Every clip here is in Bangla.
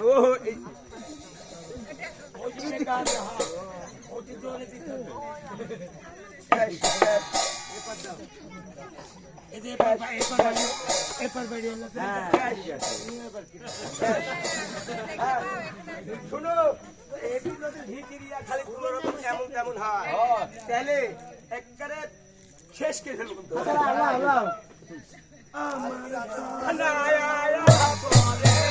ও। শোনো খালি কোনো রকম এমন তেমন হয়। তাহলে একবারে শেষ করে ফেলব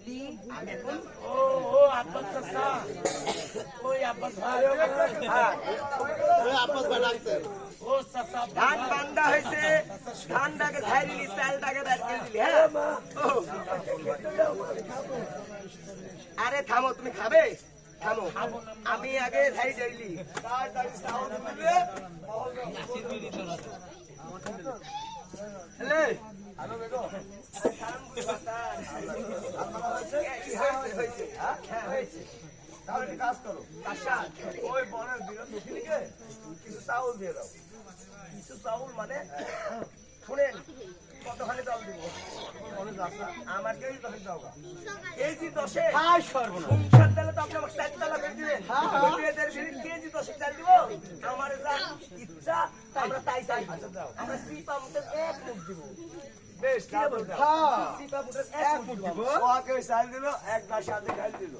দিলি আমি এখন ও ও আব্বাস চাচা। ওই আব্বাস ভাই। হ্যাঁ, ও চাচা ধান বান্দা হয়েছে। ধানটাকে ঝাই দিলি চালটাকে বের করে দিলি হ্যাঁ। আরে থামো তুমি খাবে? থামো। আমি আগে ঝাই দিলি হ্যালে হয়েছে হ্যাঁ হয়েছে তাহলে একটা কাজ করো আচ্ছা ওই বনের বিরোধ দক্ষিণীকে কিছু চাউল দিয়ে দাও। কিছু চাউল মানে শুনেন কতখানি চাউল দিব? আমার কেউ দশ দাও কেজি দশে সংসার দিলে তো আপনি আমাকে চার তালা করে দিবেন কেজি দশে চাল দিব? আমার যা ইচ্ছা আমরা তাই চাই। আমরা সিপা মুখের এক মুখ দিব। বেশ বলটা? সিপা মুখের এক মুখ দিব। এক গ্লাস সাথে খাই দিল।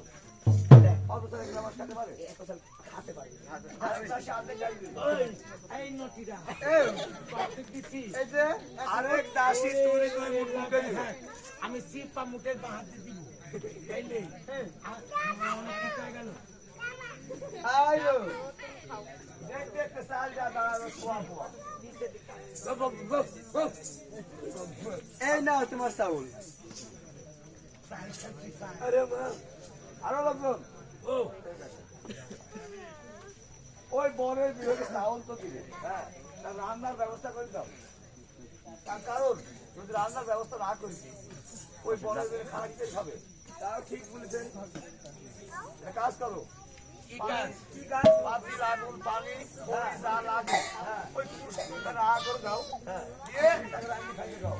আমি সিপা মুখে বাহাতে দিব। তাইলে অনেক ঠিক গেল। আয়ো দেখ দেখ চাল যা দাঁড়াল এই নাও তোমার চাউল। আরে মা আরও ও ওই বনের বিরোধে চাউল তো দিলে হ্যাঁ রান্নার ব্যবস্থা করে দাও। তার কারণ যদি রান্নার ব্যবস্থা না করি ওই বনের বিরোধে খারাপ কে খাবে তাও ঠিক বলেছেন। কাজ করো। পাতি লাগুন পানি যা লাগে। ওই পুষ্টিটা না করে দাও। দিয়ে তাকে রান্না খাইয়ে দাও।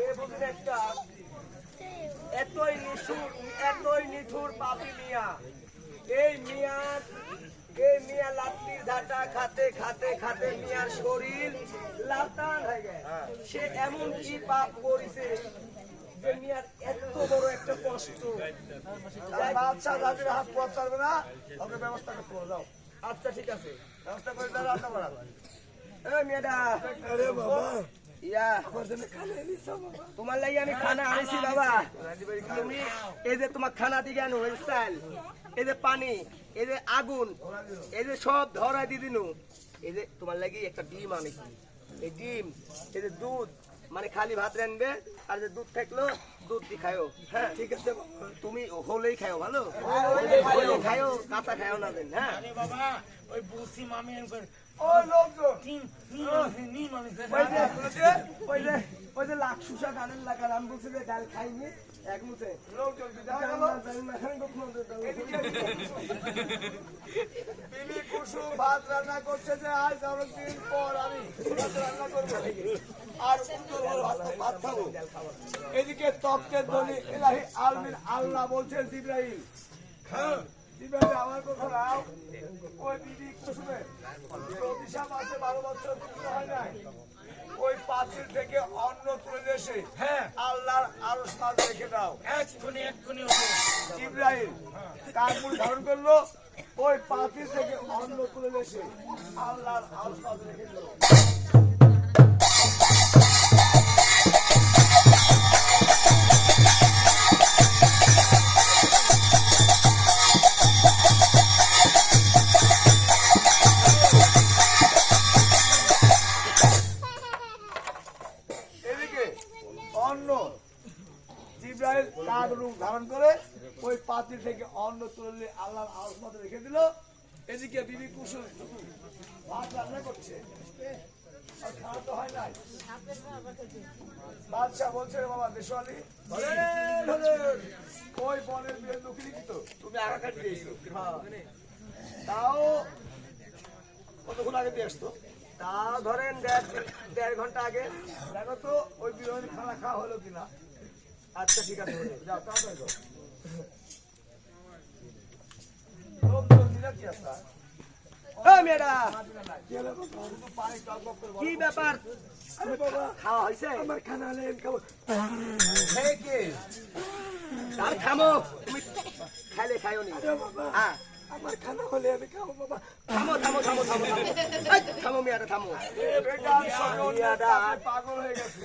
এ বুঝলেন একটা এতই নিষ্ঠুর এতই নিঠুর পাপি মিয়া। এই মিয়া এই মিয়া লাত্তির ঝাঁটা খাতে খাতে খাতে মিয়ার শরীর লাতান হয়ে গেছে। সে এমন কি পাপ করেছে যে মিয়ার এত বড় একটা কষ্ট। তার বাচ্চা যাদের হাত পথ পারবে না। ওকে ব্যবস্থা করতে দাও আচ্ছা ঠিক আছে। ব্যবস্থা করে দাও রান্না করা এ মিয়াটা আরে বাবা। তোমার লাগি আমি খানা আনিছি, বাবা। তুমি এই যে তোমার খানা দিকে আনো চাল এই যে পানি, এই যে আগুন, এই যে সব ধরা দি দিনু। এই যে তোমার লাগি একটা ডিম আনিছি। এই ডিম, এই যে দুধ মানে খালি ভাত রানবে আর যে দুধ থাকল দুধ দি খায়ও হ্যাঁ? ঠিক আছে তুমি হলেই খায়ো ভালো? হলেই খায়ও কাঁচা খায়ও না দেন হ্যাঁ? আরে বাবা ওই বুসি মামি করে ওই লোকজন। মানে ওই যে ওই যে ওই যে লাখ সুসা গানের লাগার আমি বলছি যে ডাল খাইনি। এক মুঠে। লোকজন বিদায় গেল বিবি কুসুম ভাত রান্না করছে যে আজ অনেকদিন পর আমি রান্না করব। আর ভাত ভাত খাব। এদিকে তপ্তের ধ্বনি এলাহি আলমিন আল্লাহ বলছেন জিব্রাহিম হ্যাঁ আমার কথা নাও ওই বিবি কুসুমে অভিশাপ আছে বারো বছর হয় নাই। ওই পাত্রের থেকে অন্ন তুলে দেশে। হ্যাঁ। আল্লাহর আরও সাজ রেখে দাও। এক্ষুনি এক্ষুনি ইব্রাহিম কাকুর ধারণ করল ওই পাতি থেকে অন্ন তুলে দেশে আল্লাহর সাজ রেখে দিল কাক রূপ ধারণ করে ওই পাত্র থেকে অন্ন তুলে আল্লাহর আশীর্বাদ রেখে দিল। এদিকে বিবি কুসুম ভাত রান্না করছে। হয় নাই। বাদশাহ বলছে বাবা ওই বনের বিয়ে লুকিয়ে তো তুমি দিয়েছ তাও কতক্ষণ আগে দিয়ে আসতো? তা ধরেন দেড় দেড় ঘণ্টা আগে। দেখো তো ওই বিরোধী খানা খাওয়া হলো কিনা? আচ্ছা ঠিক আছে। যাও তাড়াতাড়ি যাও কি। ব্যাপার খাওয়া হয়েছে আমার খানা হলে খাব। এই কে? তুমি খাইলে খাইও নি। হ্যাঁ আমার খানা হলে আমি খাব বাবা। থামো থামো থামো থামো থামো থামো থামো মিয়াটা। কাজে পাগল হয়ে গেছে।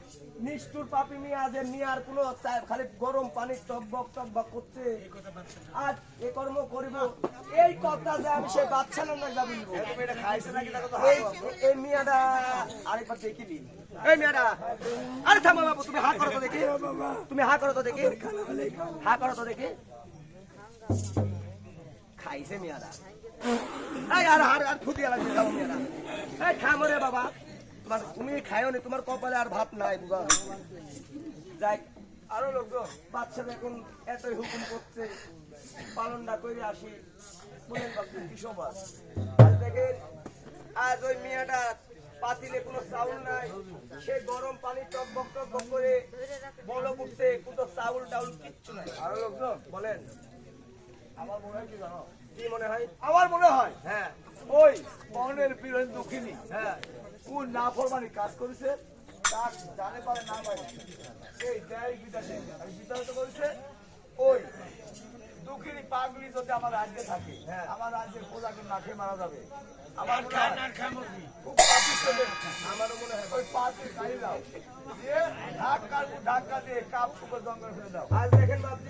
নিষ্ঠুর পাপি মিয়া যে মিয়ার কোনো খালি গরম পানি টকবক টকবক করছে। আর এ কর্ম করিব। এই কথা যে আমি সে বাচ্চা না না বলব। দেখো এই মিয়াটা আরেকবার দেখিলি এই মিয়াটা আরে থামো বাবু তুমি হা করো তো দেখি। তুমি হা করো তো দেখি। হা করো তো দেখি। খাইছে মিয়ারা আর আর আর ফুদিয়া লাগছে মিয়ারা এই থামো রে বাবা। তোমার তুমি খাইও নি তোমার কপালে আর ভাত নাই বুঝা যাই আরও লোকজন বাচ্চা এখন এতই হুকুম করছে পালনটা করে আসি। বলেন বাবু কি সবার? আজ দেখেন আজ ওই মিয়াটা পাতিলে কোনো চাউল নাই সে গরম পানি টকবক টকবক করে বলো উঠছে কোনো চাউল টাউল কিচ্ছু নাই। আরও লোকজন বলেন। আমার মনে হয় কি জানো? কি মনে হয়? আমার মনে হয়? হ্যাঁ। ওই মনের বীরেন দুঃখিনী। হ্যাঁ। কোন নাফরমানি কাজ করেছে তার জানে পারে না পারে। এই দেয় বিদেশে আর বিদেশে তো করেছে ওই দুঃখিনী পাগলি যদি আমার রাজ্যে থাকে হ্যাঁ। আমার রাজ্যের প্রজাকে না খেয়ে মারা যাবে। আমার খুব। আমারও মনে হয় ওই পাঁচের গাড়ি দাও। দিয়ে ধাক্কা ধাক্কা দিয়ে কাপ ফুকে জঙ্গল ফেলে দাও। আজ দেখেন বাবজি।